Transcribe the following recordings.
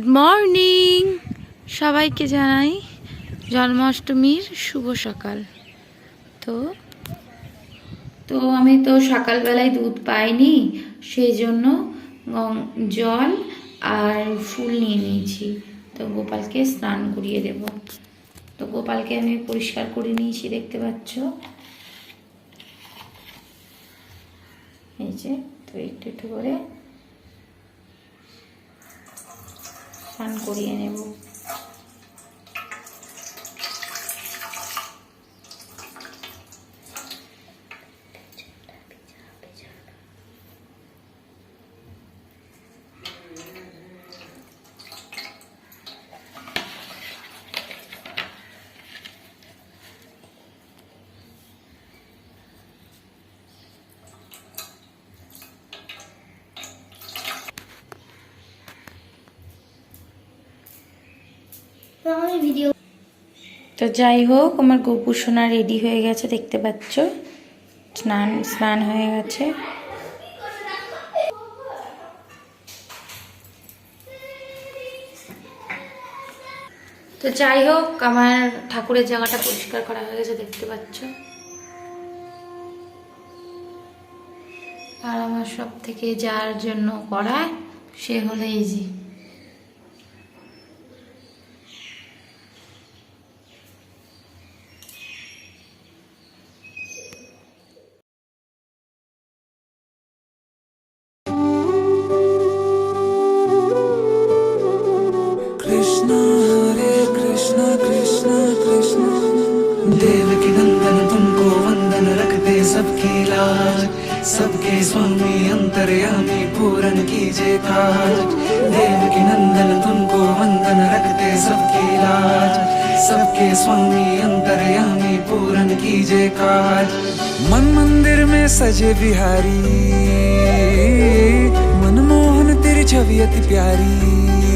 Good morning সবাইকে জানাই জন্মাষ্টমীর শুভ সকাল। তো তো আমি তো সকালবেলায় দুধ পাইনি সেই জন্য জল আর ফুল নিয়ে নিয়েছি। তো গোপালকে স্নান করিয়ে দেব। তো গোপালকে আমি পরিষ্কার করে নিয়েছি, দেখতে পাচ্ছ? এই যে, তো একটু একটু করে স্নান করিয়ে নেব। তো যাই হোক, আমার গোপু সোনা রেডি হয়ে গেছে, দেখতে পাচ্ছ? স্নান স্নান হয়ে গেছে। তো যাই হোক, আমার ঠাকুরের জায়গাটা পরিষ্কার করা হয়ে গেছে, দেখতে পাচ্ছ? আর আমার সব থেকে যার জন্য করা, সে হলো এই যে। देव की नंदन, तुमको वंदन रखते सबकी लाज। सबके स्वामी अंतर्यामी पूरन कीजिए काज। देव की नंदन, तुमको वंदन रखते सबकी लाज। सबके स्वामी अंतर्यामी पूरन कीजिए काज। मन मंदिर में सजे बिहारी। मनमोहन तेरी छवि अति प्यारी।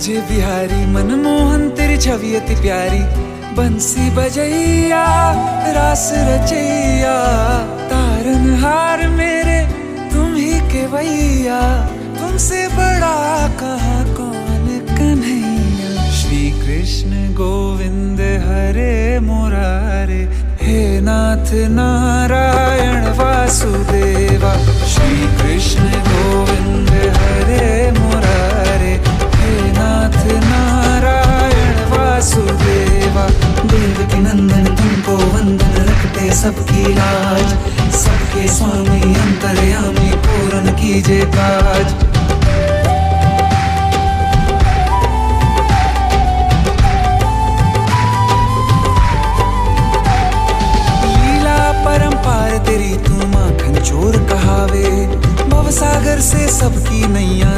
सजे बिहारी, मनमोहन, तेरी छवि अति प्यारी। बंसी बजैया, रास रचैया तारन हार मेरे, तुम ही के भैया तुमसे बड़ा कहा कौन कन्हैया? श्री कृष्ण गोविंद हरे मुरारे, हे नाथ नारायण रखते सबकी लाज। सबके स्वामी अंतर्यामी पूरन कीजिए काज। तेरी तू माखन चोर कहावे। भव सागर से सबकी नैया